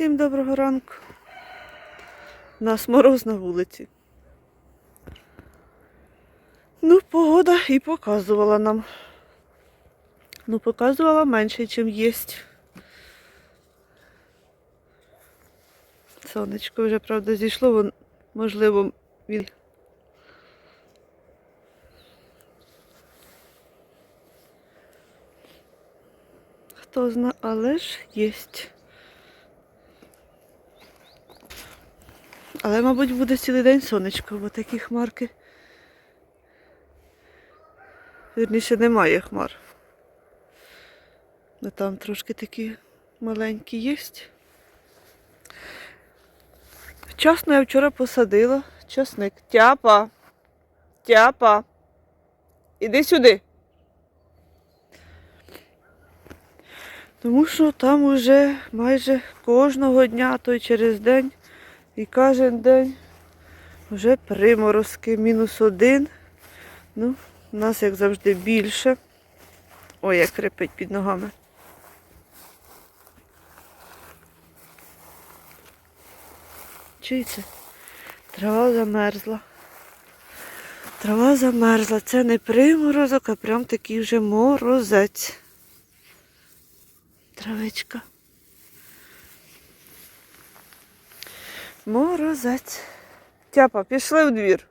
Всім доброго ранку. У нас мороз на вулиці. Ну, погода і показувала нам. Ну, показувала менше, ніж є. Сонечко вже, правда, зійшло, вон, можливо, він. Хто зна, але ж єсть. Але, мабуть, буде цілий день сонечко, бо такі хмарки. Вірніше, немає хмар. Ну там трошки такі маленькі є. Вчасно я вчора посадила часник. Тяпа. Тяпа. Іди сюди. Тому що там уже майже кожного дня, а то й через день і кожен день вже приморозки, мінус один. Ну, у нас, як завжди, більше. Ой, як крепить під ногами. Чуєте? Трава замерзла. Трава замерзла. Це не приморозок, а прям такий вже морозець. Травичка. Морозець. Тяпа, пішли у двір.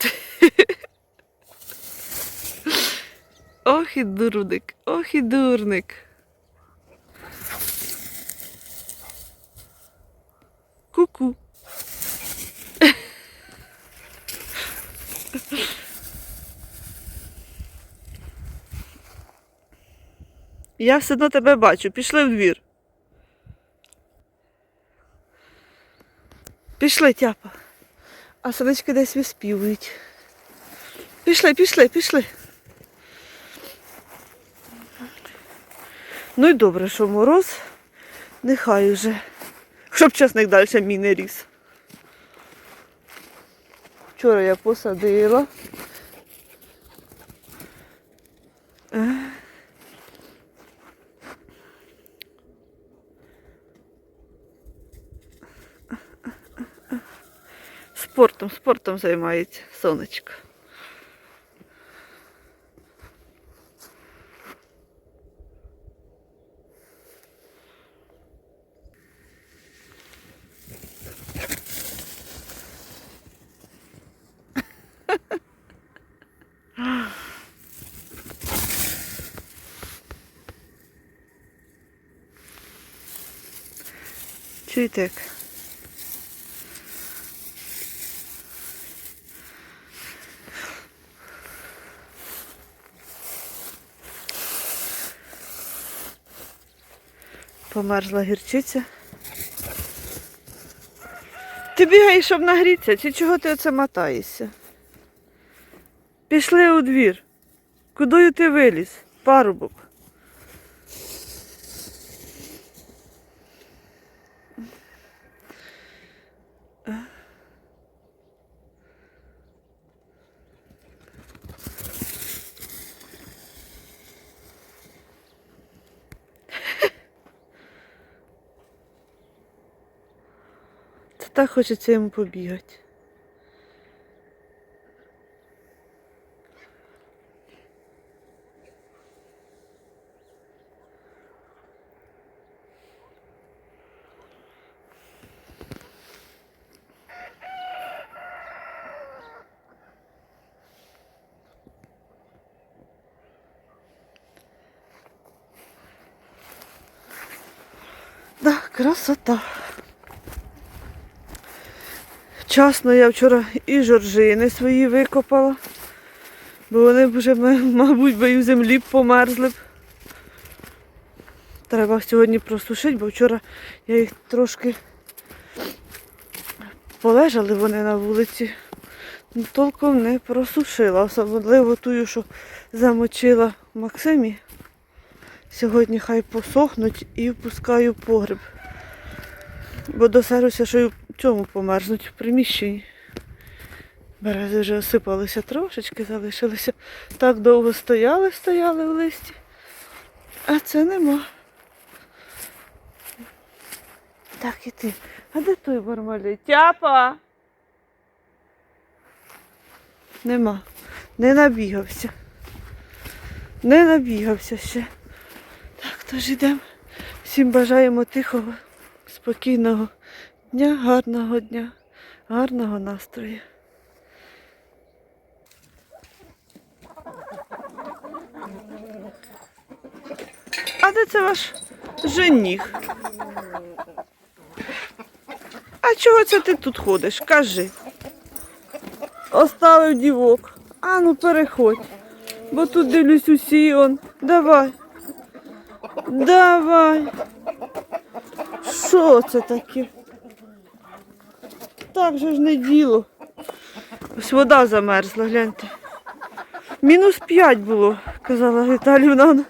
Ох і дурник, ох і дурник. Я все одно тебе бачу. Пішли в двір. Пішли, тяпа. А сонечки десь виспівують. Пішли, пішли, пішли. Ну і добре, що мороз. Нехай уже. Щоб часник далі мій не ріс. Вчора я посадила. Спортом, спортом займається сонечко. Чуєте як? Померзла гірчиця. Ти бігаєш, щоб нагрітися, чи чого ти оце мотаєшся? Пішли у двір. Кудою ти виліз? Парубок. Так хочеться йому побігати. Да, красота. Вчасно я вчора і жоржини свої викопала, бо вони вже, мабуть, би і в землі б померзли б. Треба сьогодні просушити, бо вчора я їх трошки полежали вони на вулиці. Ну, толком не просушила, особливо тую, що замочила Максимі. Сьогодні хай посохнуть і впускаю в погреб. Бо досеруся, що й в цьому померзнуть в приміщенні. Берези вже осипалися трошечки, залишилися. Так довго стояли, стояли в листі. А це нема. Так і ти. А де той бармалей? Тяпа? Нема. Не набігався. Не набігався ще. Так, тож йдемо. Всім бажаємо тихого, спокійного дня, гарного дня, гарного настрою. А де це ваш жених? А чого це ти тут ходиш? Кажи. Оставив дівок. А ну переходь. Бо тут дивлюсь усі он. Давай. Давай. Що це таке? Так же ж не діло. Ось вода замерзла, гляньте. Мінус 5 було, казала Віталівна.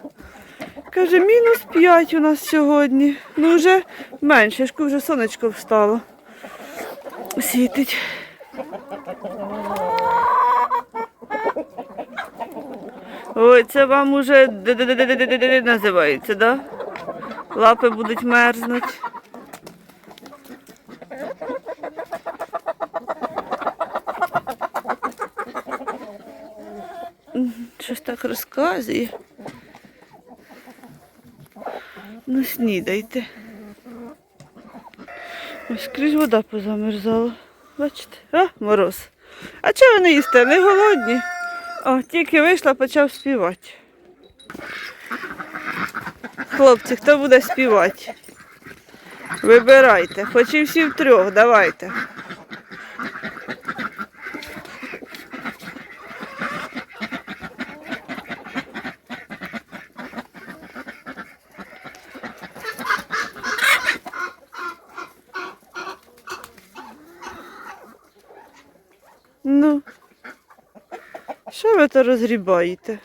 Каже, мінус 5 у нас сьогодні. Ну вже менше, ж вже сонечко встало. Світить. Ой, це вам уже називається, да? Лапи будуть мерзнути. Щось так розказує. Ну, снідайте. Ось крізь вода позамерзала. Бачите? А, мороз. А чого ви не їсте? Не голодні? О, тільки вийшла, почав співати. Хлопці, хто буде співати? Вибирайте. Хоч і всі втрьох, давайте. Ну, що ви то розгрібаєте?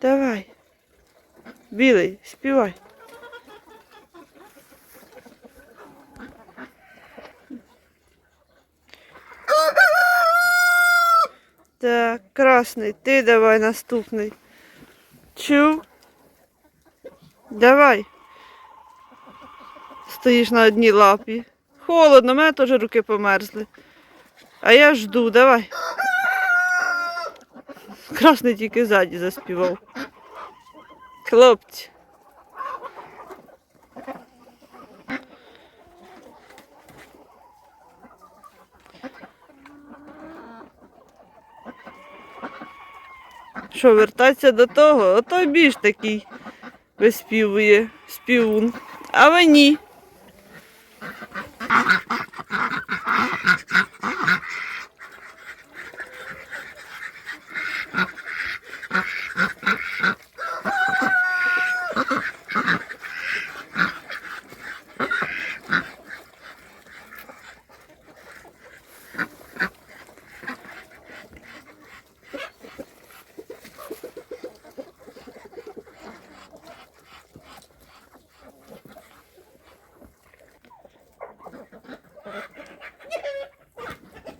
Давай. Білий, співай. Так, красний, ти давай наступний. Чув? Давай. Стоїш на одній лапі. Холодно, мене теж руки померзли. А я жду, давай. Красний тільки ззаді заспівав. Хлопці. Що, вертатися до того? Ото більш такий виспівує співун. А ви ні.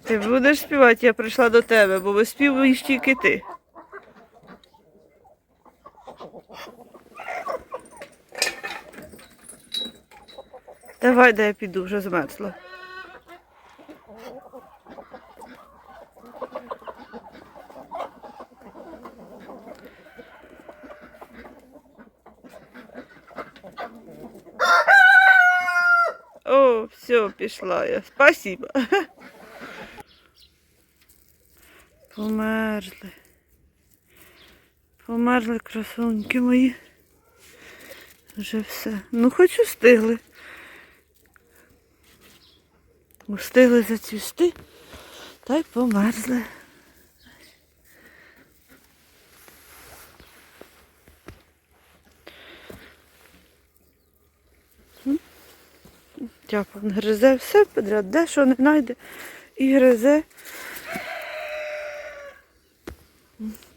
Ти будеш співати, я прийшла до тебе, бо виспівуєш тільки ти. Давай, де я піду, вже змерзла. О, все, пішла я. Спасибо. Померзли. Померзли красуньки мої. Вже все. Ну, хоч устигли. Устигли зацвісти, та й померзли. Тяпа гризе все подряд, де що не знайде, і гризе.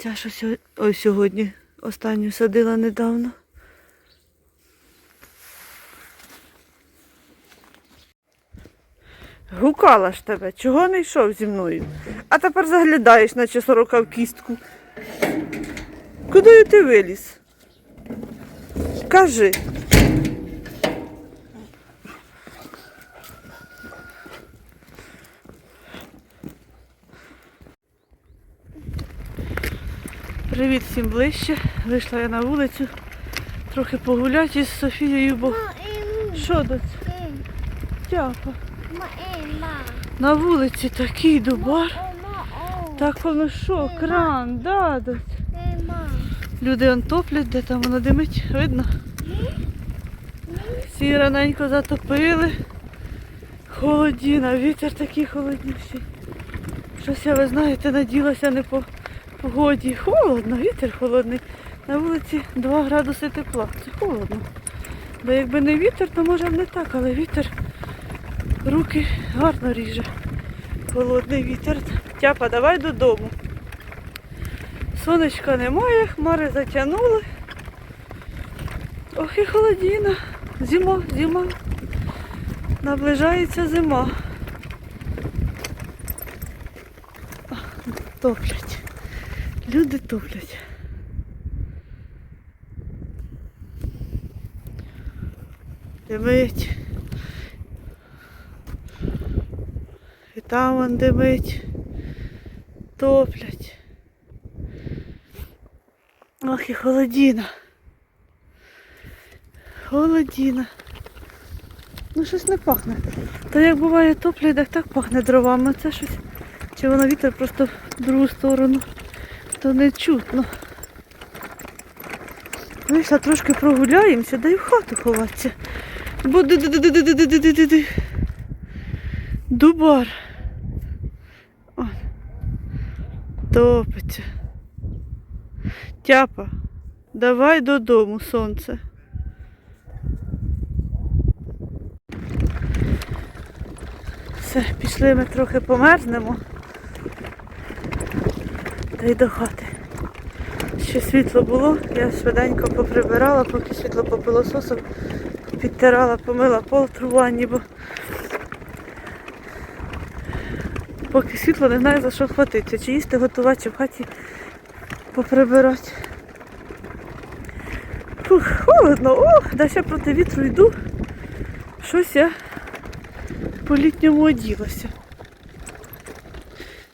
Ця що ой, сьогодні останню садила недавно. Гукала ж тебе, чого не йшов зі мною? А тепер заглядаєш, наче сорока в кістку. Куди ти виліз? Кажи. Привіт всім ближче. Вийшла я на вулицю трохи погуляти із Софією, бо що доць? Тяпа. На вулиці такий дубар. Так воно що, кран, да. Люди он топлять, де там воно димить, видно? Всі раненько затопили. Холодіна, вітер такий холодніший. Щось я, ви знаєте, наділася не по погоді. Холодно, вітер холодний. На вулиці 2 градуси тепла. Це холодно. Бо якби не вітер, то може б не так, але вітер руки гарно ріже. Холодний вітер. Тяпа, давай додому. Сонечка немає, хмари затягнули. Ох і холодіна. Зима, зима. Наближається зима. Топлять. Люди топлять. Димить. І там вон димить. Топлять. Ох і холодіна. Холодіна. Ну щось не пахне. Та як буває топлять, так так пахне дровами. Це щось. Чи воно вітер просто в другу сторону, то не чутно. Вийшла трошки прогуляємося, дай в хату ховатися. Бо дубар. Топиться. Тяпа, давай додому, сонце. Все, пішли ми трохи померзнемо. Та й до хати. Ще світло було, я швиденько поприбирала, поки світло попилососив, підтирала, помила пол в ванні, бо поки світло не знаю за що хватиться. Чи їсти готувати, чи в хаті поприбирати. Фух, холодно, ох, да ще проти вітру йду. Щось я по-літньому оділася.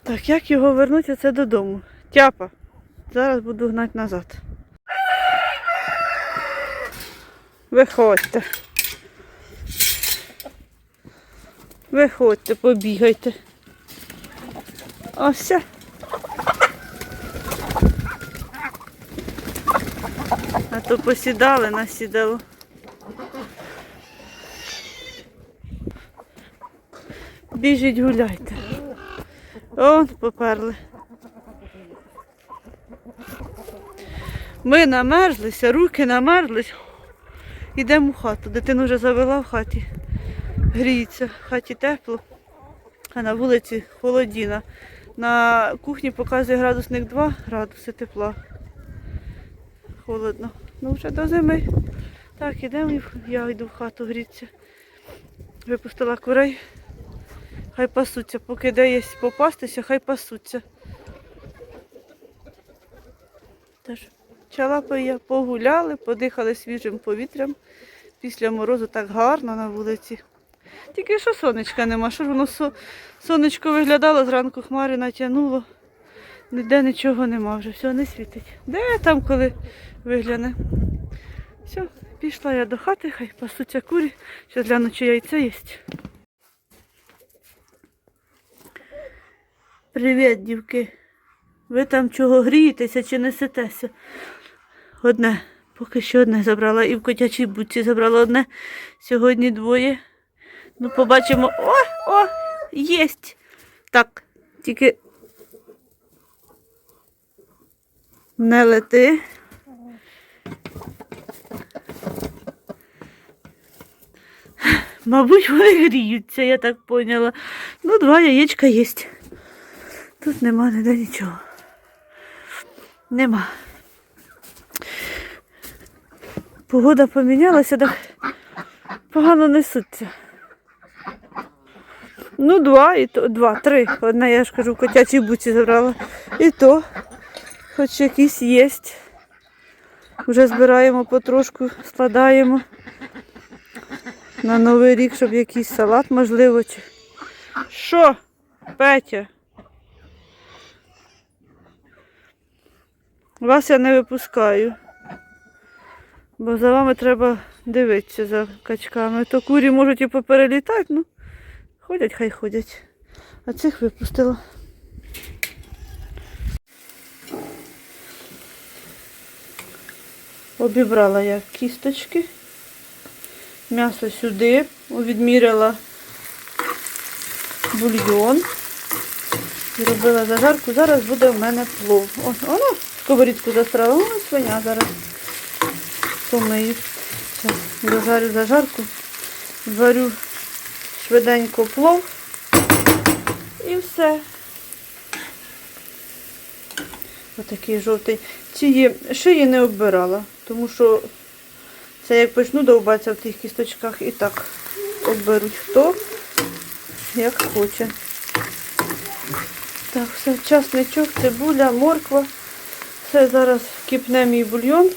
Так, як його вернути це додому? Тяпа. Зараз буду гнати назад. Виходьте. Виходьте, побігайте. Ось. все. А то посідали, насідало. Біжіть гуляйте. Он поперли. Ми намерзлися, руки намерзлись. Йдемо в хату. Дитину вже завела в хаті. Гріється, в хаті тепло, а на вулиці холодіна. На кухні показує градусник 2 градуси тепла. Холодно. Ну вже до зими. Так, ідемо, я йду в хату грітися. Випустила курей. Хай пасуться, поки де є попастися, хай пасуться. Тож, чалапи погуляли, подихали свіжим повітрям. Після морозу так гарно на вулиці. Тільки що сонечка нема, що ж воно сонечко виглядало, зранку хмари натягнуло. Ніде нічого нема вже, все не світить. Де там, коли вигляне? Все, пішла я до хати, хай пасуться курі. Зараз гляну, чи яйце є. Привіт, дівки. Ви там чого грієтеся чи несетеся? Одне, поки що одне забрала. І в котячій будці забрала одне. Сьогодні двоє. Ну, побачимо. О, о, єсть. Так, тільки не лети. Мабуть, вони гріються, я так поняла. Ну, два яєчка є. Тут нема ніде нічого. Нема. Погода помінялася, так погано несуться. Ну, два, і то, два, три. Одна, я ж кажу, в котячій буці забрала. І то, хоч якісь є. Вже збираємо потрошку, складаємо на Новий рік, щоб якийсь салат, можливо. Чи... Що, Петя? Вас я не випускаю. Бо за вами треба дивитися за качками. То курі можуть і поперелітати, ну ходять, хай ходять. А цих випустила. Обібрала я кісточки. М'ясо сюди, відміряла бульйон. Зробила зажарку. Зараз буде в мене плов. О, воно сковорідку застрала. О, свиня зараз помию. Зараз дожарю зажарку. Зварю швиденько плов. І все. Отакий жовтий. Ці шиї не оббирала, тому що це як почну довбатися в тих кісточках і так обберуть хто як хоче. Так, все, часничок, цибуля, морква. Все, зараз кипне мій бульйон,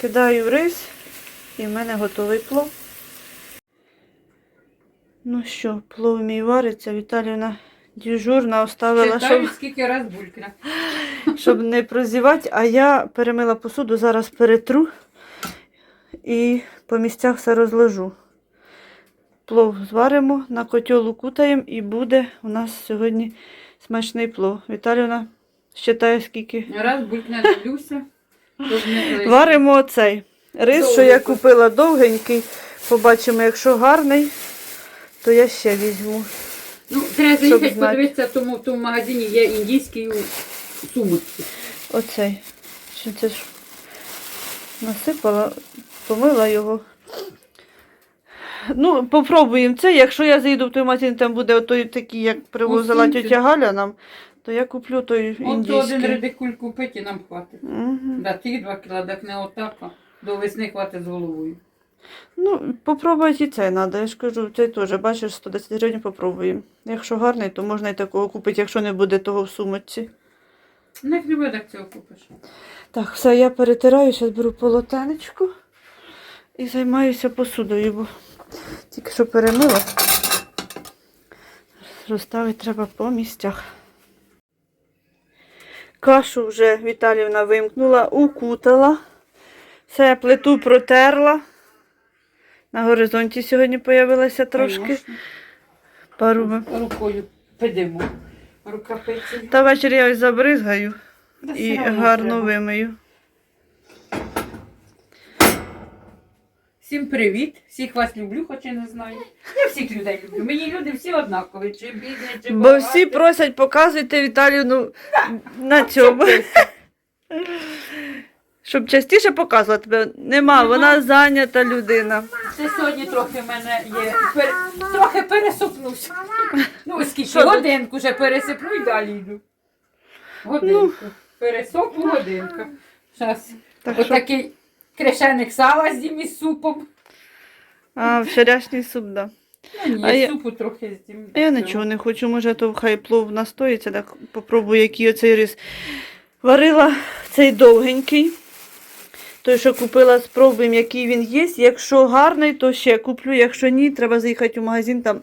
кидаю рис і в мене готовий плов. Ну що, плов мій вариться. Віталіївна дежурна оставила, щоб, Читаю, скільки раз булькне. щоб не прозівати, а я перемила посуду, зараз перетру і по місцях все розложу. Плов зваримо, на котел укутаємо і буде у нас сьогодні смачний плов. Віталіна считає скільки. Раз булькне, дивлюся. Варимо оцей рис, що я купила довгенький. Побачимо, якщо гарний, то я ще візьму. Ну, треба заїхати, подивитися, в тому, в тому магазині є індійський сумочці. Оцей. Що це ж насипала, помила його. Ну, попробуємо це. Якщо я зайду в той магазин, там буде той такий, як привозила тетя Галя нам, то я куплю той От то один редикуль купити і нам хватить. Мгм. Да, ті два кіла, так не отак, а до весни хватить з головою. Ну, попробувати і цей треба. Я ж кажу, цей теж, бачиш, 110 гривень попробуємо. Якщо гарний, то можна і такого купити, якщо не буде того в сумочці. Ну, не буде, так цього купиш. Так, все, я перетираю, зараз беру полотенечко і займаюся посудою, бо тільки що перемила. Розставити треба по місцях. Кашу вже Віталівна вимкнула, укутала. Все, плиту протерла. На горизонті сьогодні з'явилася трошки. Пару. ми- Рукою підемо. Рукавиці. Та ввечері я ось забризгаю і гарно вимию. Всім привіт, всіх вас люблю, хоч і не знаю. Я всіх людей люблю. Мені люди всі однакові, чи бідні, чи Бо багаті. всі просять показуйте Віталію на цьому. Щоб частіше показувати тебе. Нема, вона зайнята людина. Це сьогодні трохи в мене є. Пер... Трохи пересопнусь. Ну, ось скільки годинку вже пересипну і далі йду. Годинку. Ну. Пересопну годинку. Зараз. Так що, Отакий крещеник сала з'їм із супом. а, вчорашній суп, да. Ну, ні, А я- супу трохи з'їм. Я нічого не хочу, може то хай плов настоїться, так попробую, який оцей рис. Варила цей довгенький. Той, що купила, спробуємо, який він є. Якщо гарний, то ще куплю. Якщо ні, треба заїхати у магазин там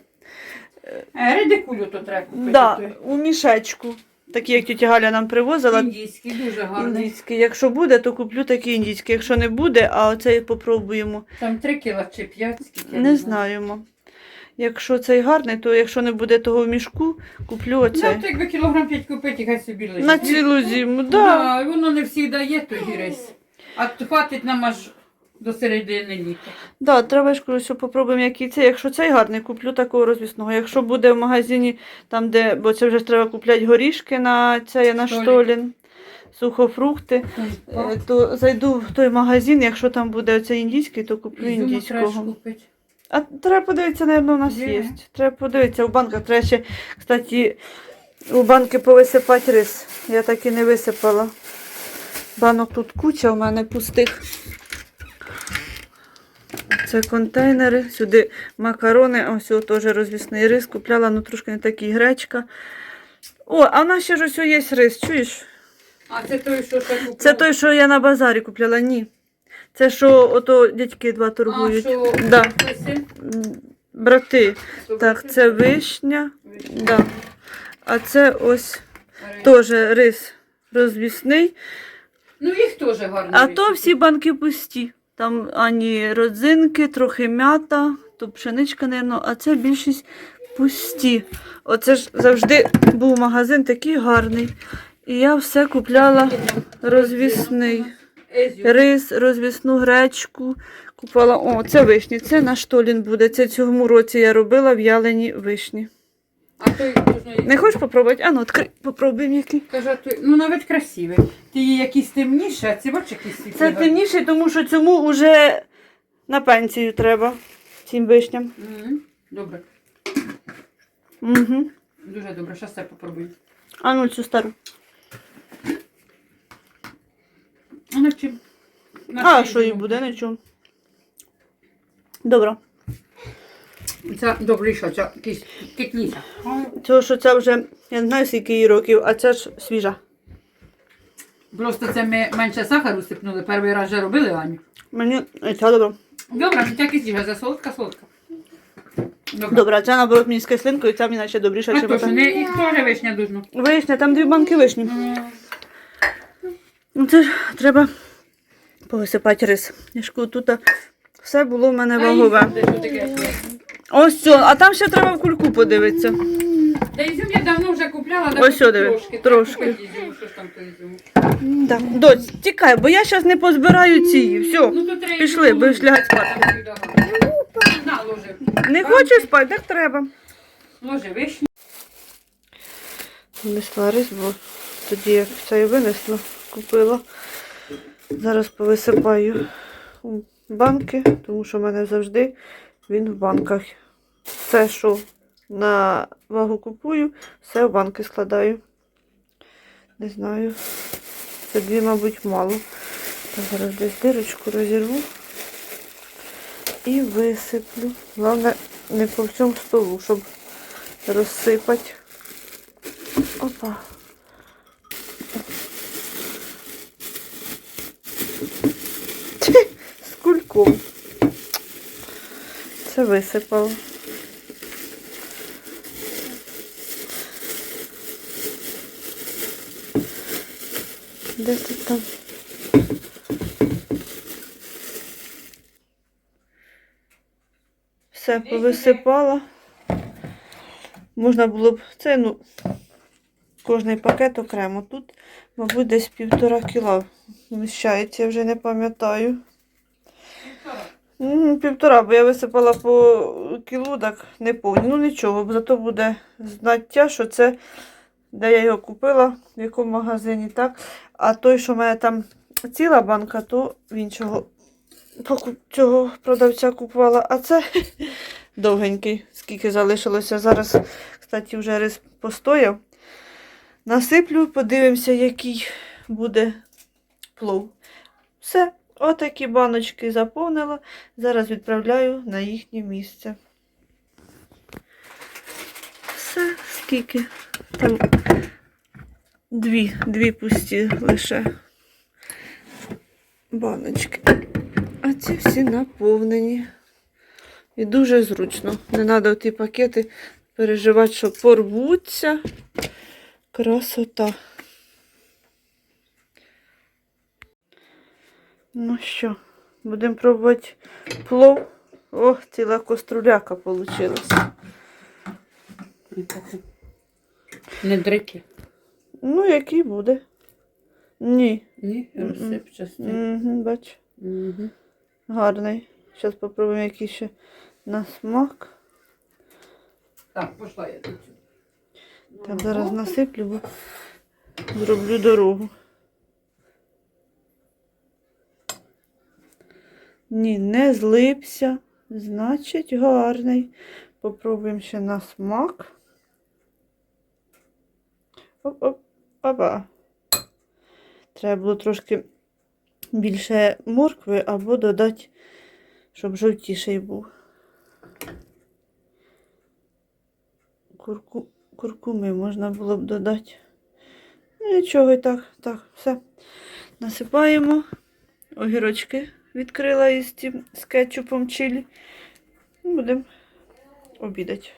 Е, Редикулю то треба купити. Да, той. у мішечку. Такі, як тітя Галя нам привозила. Індійський, дуже гарний. Індійський. Якщо буде, то куплю такий індійський. Якщо не буде, а оцей попробуємо. Там 3 кіла чи 5, скільки. Не знаємо. Якщо цей гарний, то якщо не буде того в мішку, куплю Ну, оцей. от якби кілограм 5 купити, хай собі лежить. На цілу зиму, да. Да, воно не всі дає той гірець. А то хватить нам аж до середини літа. Да, треба ж кажу, що попробуємо, який це. Якщо цей гарний, куплю такого розвісного. Якщо буде в магазині, там, де, бо це вже ж треба купляти горішки на цей на Штолін. штолін, сухофрукти, е, то зайду в той магазин, якщо там буде оцей індійський, то куплю індійського. А треба подивитися, мабуть, у нас Є. є. Треба подивитися, у банках треба ще, кстати, у банки повисипати рис. Я так і не висипала. Банок тут куча у мене пустих. Це контейнери, сюди макарони, ось теж розвісний рис. Купляла, ну трошки не такий гречка. О, а в нас ще ж ось є рис, чуєш? А це той, що ще купив? Це той, що я на базарі купляла, ні. Це що ото дядьки два а, торгують. що Да. Брати. Так, це вишня. Да. А це ось теж рис розвісний. Ну їх теж гарно. А вийшло. то всі банки пусті. Там ані родзинки, трохи м'ята, то пшеничка, напевно, а це більшість пусті. Оце ж завжди був магазин такий гарний. І я все купляла розвісний. Рис, розвісну гречку. Купила. О, це вишні. Це на штолін буде. Це цьому році я робила в'ялені вишні. А той можна Не хочеш попробувати? А ну, відкрий, попробуємо які. Каже, той, ну навіть красивий. Ти є якісь темніші, а ці бачиш якісь світлі. Це темніше, тому що цьому вже на пенсію треба. Цим вишням. Мгм. Добре, Угу. дуже добре. Щас я попробую. А ну цю стару. А на чим? На А, що їй зиму. буде, нічого. Добре. Це добріша, це якийсь китніша. Цього, що це вже, я не знаю, скільки їй років, а це ж свіжа. Просто це ми менше сахару сипнули, перший раз вже робили Аню. Мені і ця добре. Добре, життя кисніша, це солодка, солодка. Добре. Добре, ця наоборот мені з кислинкою, ця мені наче добріша, А то, що не, і теж вишня дуже. Вишня, там дві банки вишні. Ну це ж треба повисипати рис. Я ж кажу, тут все було в мене вагове. Де таке? Ось що, а там ще треба в кульку подивитися. Та ізюм я давно вже купляла, да Ось хоч сюди, трошки. трошки. Купити ізюм, Що ж там то ізюм? Доць, тікай, бо я зараз не позбираю ці. Все. Ну, то треба Пішли, ізюм. будеш лягати спати. Сюди. На, ложи. Не хочу спати, так треба. Ложи вишню. Внесла рис, бо тоді як і винесла, купила. Зараз повисипаю у банки, тому що в мене завжди він в банках. Все, що на вагу купую, все в банки складаю. Не знаю. Це дві, мабуть, мало. Так, зараз десь дирочку розірву і висиплю. Головне, не по всьому столу, щоб розсипати. Опа. З кульком. Це висипало. Де ти там? Все, повисипала. Можна було б це, ну, кожний пакет окремо. Тут, мабуть, десь півтора кіла вміщається, я вже не пам'ятаю. Півтора, бо я висипала по кілу, так не повні. Ну нічого, зато буде знаття, що це, де я його купила, в якому магазині, так. А той, що в мене там ціла банка, то в іншого цього продавця купувала. А це довгенький, скільки залишилося. Зараз, кстати, вже рис постояв. Насиплю, подивимося, який буде плов. Все, отакі баночки заповнила. Зараз відправляю на їхнє місце. Все, скільки? Там дві, дві пусті лише баночки. А ці всі наповнені. І дуже зручно. Не треба ті пакети переживати, що порвуться. Красота. Ну що, будемо пробувати плов. Ох, ціла коструляка вийшла. Не дрики. Ну, який буде? Ні. Ні, розсипчасти. Угу, бач, Угу. гарний. Зараз спробуємо який ще на смак. Так, пішла я тут. Так, зараз насиплю, бо зроблю дорогу. Ні, не злипся. Значить, гарний. Попробуємо ще на смак. Оп-оп, опа. Треба було трошки більше моркви або додати, щоб жовтіший був. Курку, куркуми можна було б додати. Нічого і так, так, все. Насипаємо. Огірочки відкрила із з кетчупом чилі. Будемо обідати.